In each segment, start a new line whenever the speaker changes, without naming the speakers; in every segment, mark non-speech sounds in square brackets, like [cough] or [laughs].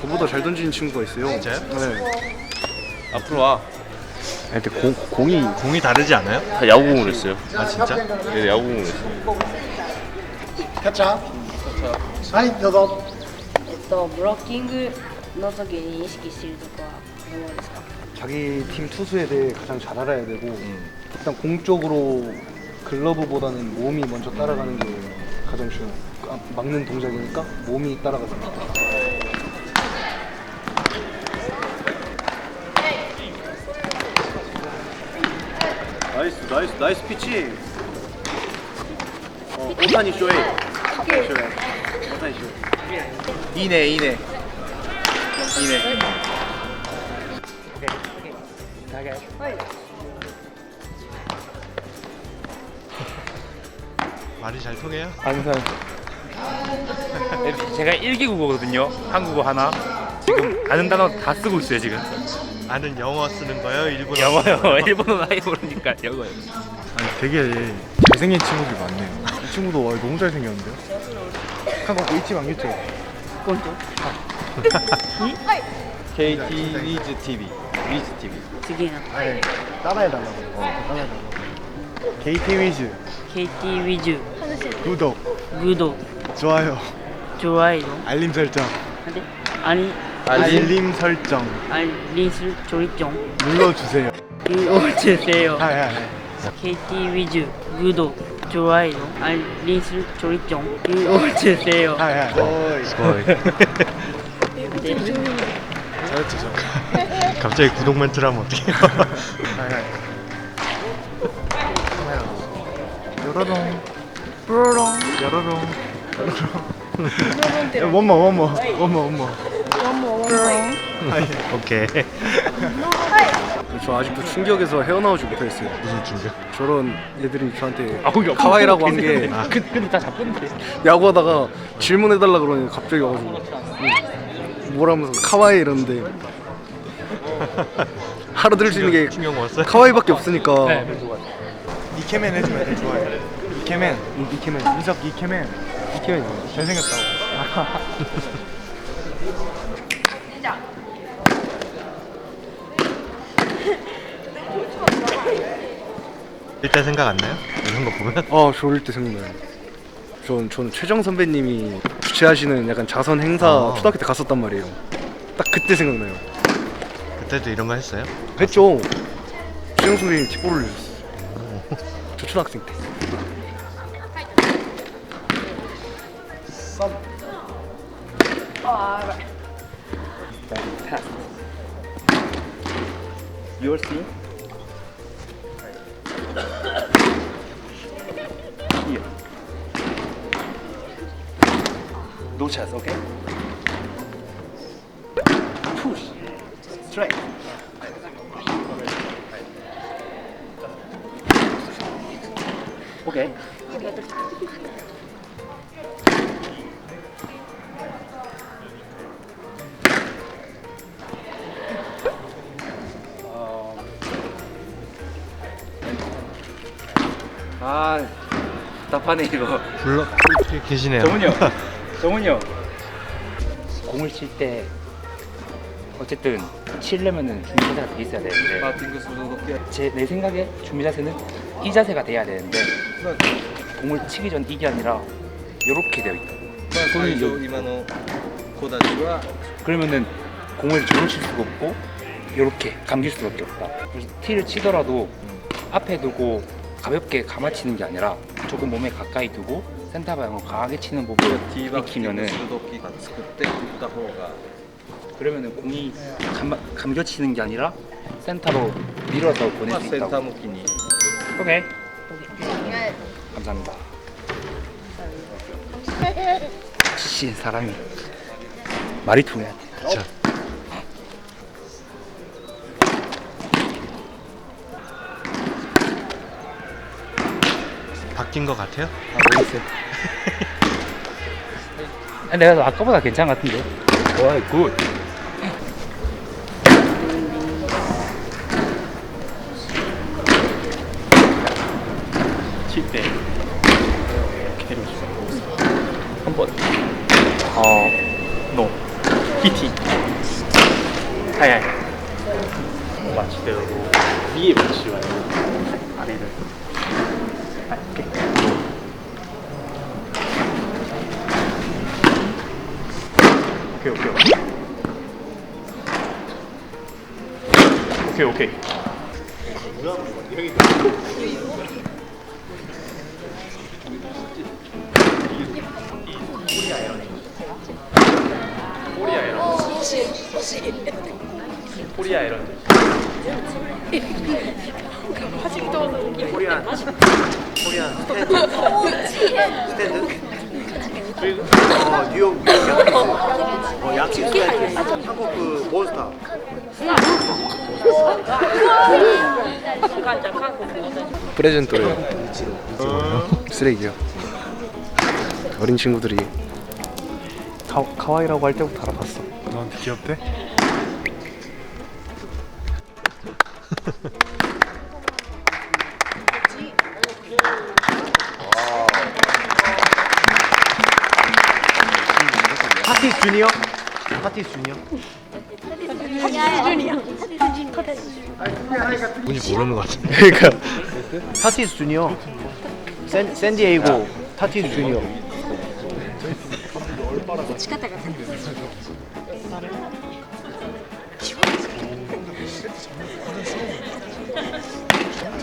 저보다 잘 던지는 친구가 있어요.
진짜요?
네.
앞으로 와.
근데 공, 공이
공이 다르지 않아요?
다 야구공을 했어요.
아 진짜?
네, 야구공을 했어요.
キャッチャーはいどうぞ
えっと、ブロッキングの時に意識しているとこはどうですか
자기 팀 투수에 대해 가장 잘 알아야 되고 일단 공적으로 글러브보다는 몸이 먼저 따라가는 게 가장 중요해요. 아, 막는 동작이니까 몸이 따라가서
나이스 나이스 나이스 피치 어 오타니 쇼에 오타니 쇼에 오타니 쇼 이네 이네 이네
말이 잘 통해요?
항상
제가 1기 국어거든요. 한국어 하나. 지금 아는 단어 다 쓰고 있어요 지금.
나는 영어 쓰는 거예요? 일본어?
영어요. 거예요? [laughs] 일본어 아예 모르니까 영어요.
아니 되게 잘생긴 친구들이 많네요. 이 친구도 와, 너무 잘생겼는데요? 한국 고이치 망유죠.
KT 위즈 TV. 위즈 TV.
지금
아예 따라해달라고. 어, 따라해달라고. KT 위즈
KT 위즈
구독,
구독
좋아요,
좋아요.
알림 설정.
근데 아니 알림
알림 설정
알리슬 조립종
눌러주세요. 눌러주세요 아, 아, 아.
KT 위즈 구독 좋아요 알리슬 조립종
눌러주세요 아, 아, 아. 어이.
네.
잘했죠,
갑자기 구독 멘트를 하면 어떡해요
아, 아. 요로롱.
뾰로롱.
요로롱. 요로롱. 원모, 원모. 원모, 원모.
브로롱
오케이
저 아직도 충격에서 헤어나오지 못했어요.
무슨 충격?
저런 애들이 저한테
야,
카와이라고 한 게
아, 그, 근데 다 잡혔는데.
야구하다가 질문해달라 그러니 갑자기 와가지고 응. 뭐라면서 카와이 이러는데 알아들을 수 있는 게
충격 먹었어요?
카와이밖에 없으니까
네.
이케맨 해주면 애들 좋아해 이케맨 이, 이케맨 민석 이케맨 이케맨 잘생겼다고
일단 생각 안 나요? 이런 거 보면?
아 저럴 때 생각나요 전, 저는 최정 선배님이 주최하시는 약간 자선 행사
아.
초등학교 때 갔었단 말이에요 딱 그때 생각나요
그때도 이런 거 했어요?
했죠 최정 선배님 팁볼을 주셨어요 저 초등학생 때
Your scene? Here. No chance, okay? Push. Straight. Okay. 아, 답하네 이거.
불러 계시네요
정훈이 형, 정훈이 형. 공을 칠 때 어쨌든 치려면은 준비 자세가 돼 있어야 되는데 제 내 생각에 준비 자세는 이 자세가 돼야 되는데 공을 치기 전 이게 아니라 이렇게 되어 있다. 손이 요-
今の子たちは
그러면은 공을 저로 칠 수가 없고 이렇게 감길 수밖에 없다. 그래서 티를 치더라도 앞에 두고 가볍게 감아치는 게 아니라 조금 몸에 가까이 두고 센터 방향으로 강하게 치는 부분을 익히면은 그러면은 공이 감, 감겨치는 게 아니라 센터로 밀어서 보낼 수 있다고. 오케이. 감사합니다. 지신 사람이. 말이 통해야 돼.
그렇죠. 바뀐 거 같아요?
아 모르겠어요
아, 내가 아까보다 괜찮은 것 같은데. 와, 굿. 칠때 캐로 한번. 어, 노, 히팅, 하이하이. 마치대로 위에 마치 와요 아래를 아, 오케이 오케이. 오케이 오케이. 오케이 코리아 이런
코리안 코리안 스탠드. 스탠드. 그리고 어 뉴욕 뉴욕 야키스 어 야키스 한국 그 몬스터.
프레젠토를 쓰레기요. 어린 친구들이. 카, 카와이라고 할 때부터 알아봤어.
너한테 귀엽대?
주니어? 파티 주니어?
분이 모르는 것 같은데.
그러니까 타티 주니어. 샌 샌디에이고 타티 주니어.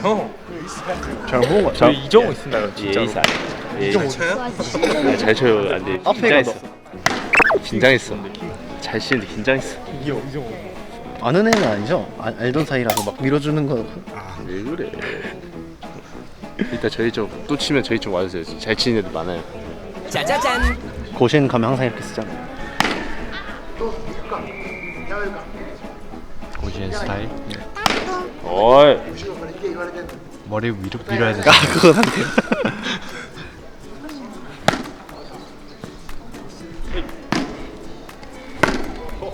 형,
잘 보고 저
이정우 있습니다, 진짜. 예의상.
예의상. 잘 쳐요. 안 돼.
앞에
진짜 가 있어. 긴장했어. 잘 치는데 긴장했어.
아는 애는 아니죠? 아, 알던 사이라서 막 밀어주는 거
왜 그래? 일단 저희 좀또 치면 저희 좀 와주세요. 잘 치는 애들 많아요.
고시엔 가면 항상 이렇게 쓰잖아
고시엔 스타일.
어이.
머리 위로 밀어야 돼.
아 그건 안 돼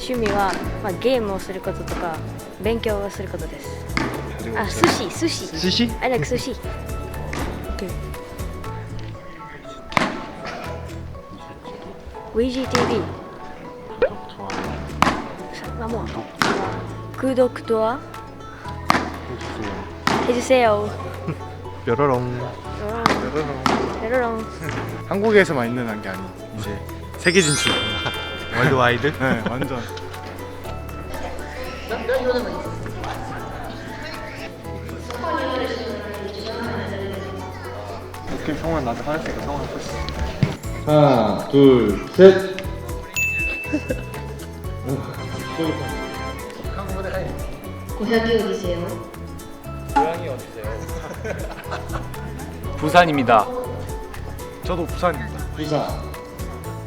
趣味は、まあ、ゲームをすることとか勉強をすることですあ寿司寿司
寿司
I like sushi okay. VGTV vamos 구독 좋아 해주세요
뾰로롱.
뾰로롱
한국에서만 있는 게 아니 이제 세계 진출.
월드와이드.
네, 완전.
그럼 형은 나한테 화냈으니까 형은 할수 있어
하나, 둘, 셋.
부산입니다
저도 부산입니다.
부산,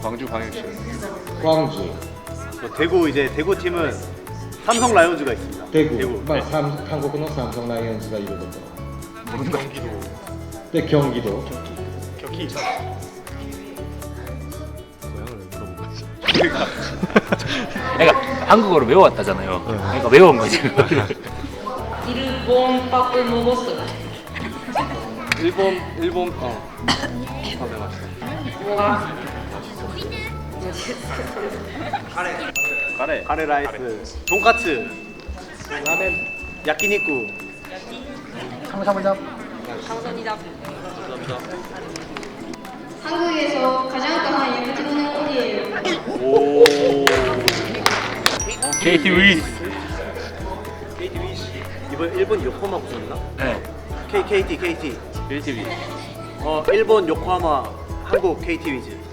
광주 광역시.
광주,
대구 이제 대구 팀은 삼성 라이온즈가 있습니다
대구.
대구.
마, 삼, 한국의 삼성 라이온즈가 이루어졌다. 경기도. 네, 경기도.
격히
고향을 왜 물어본 거지?
내가 한국어를 외워왔다잖아요 그러니까 외운 거지
일본 일본 어
가래.
카레. 라이스. 돈까츠. 라멘. 야끼니쿠.
한국에서 가장 강한 유튜브는 어디예요?
오.
KT 위스
KT 위시 이번 일본 요코하마 구성인가?
네.
K KT KT
1TV.
어 일본 요코하마. 한국 KT 위즈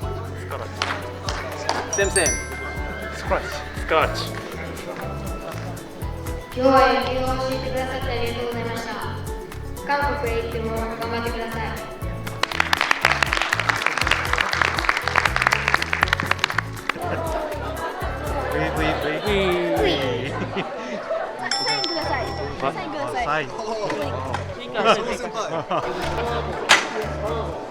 쌤쌤
スカッチ
今日は野球を教えてくださってありがとうございました。韓国へ行っても頑張ってください [laughs]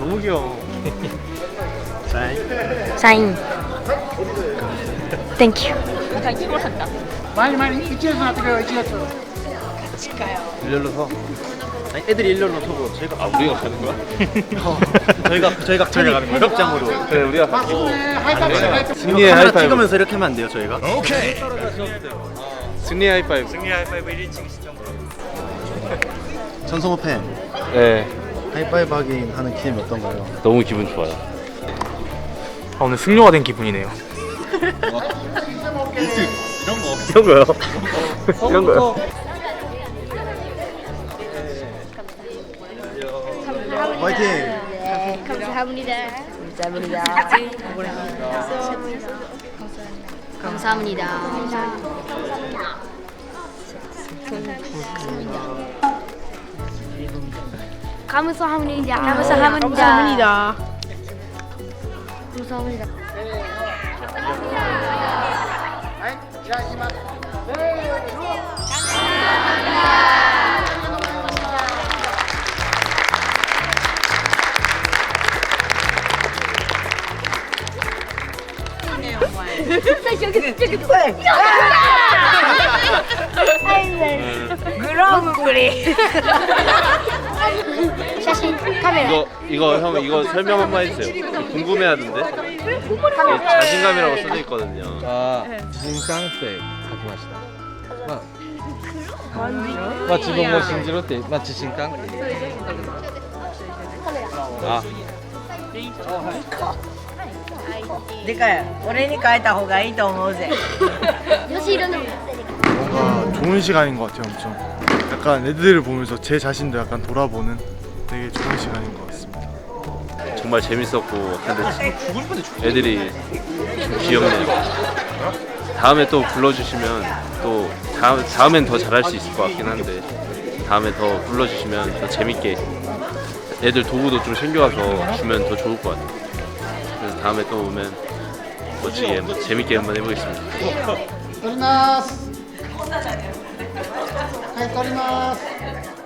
너무 귀여워. [laughs] 사인. 사인. 땡큐. 다
힘을한다. 많이 많이 이쪽에서
나들어요 이쪽에서
일렬로 서. 아니 애들이 일렬로 서고 저희가
아 우리가 가는 거야? [laughs]
저희가 저희가 저희가 가는 거예요? 협장으로.
네 우리가 박수네 하이파이브
승리의 하이파이브. 찍으면서 이렇게 하면 안 돼요 저희가?
승리 하이파이브. 승리 하이파이브 1인칭 시점으로.
전성호 팬.
네.
하이파이브 하긴 하는 기분이 어떤가요?
너무 기분 좋아요.
아, 오늘 승료가 된 기분이네요.
이런 거요? 이런 거요?
화이팅!
네, 감사합니다. 감사합니다. 감사합니다. 감사합니다 감사합니다 [laughs] 写真カメラ
이거 이거 형 이거 설명 한번 해주세요 궁금해하던데 이게 자신감이라고 써져 있거든요
아 진상세 가지마시다. 마. 마 지금 뭐 신지로って 마 지신강. 아
でかい俺に変えた方がいいと思うぜ[laughs]
よし色の
뭔가 좋은 시간인 것 같아요 엄청 약간 애들을 보면서 제 자신도 약간 돌아보는 되게 좋은 시간인 것 같습니다
정말 재밌었고 근데 애들이 좀 귀엽네요 다음에 또 불러주시면 또 다음, 다음엔 더 잘할 수 있을 것 같긴 한데 다음에 더 불러주시면 더 재밌게 애들 도구도 좀 챙겨와서 주면 더 좋을 것 같아요 그래서 다음에 또 오면 멋지게 한번 재밌게 한번 해보겠습니다
撮ります 取ります。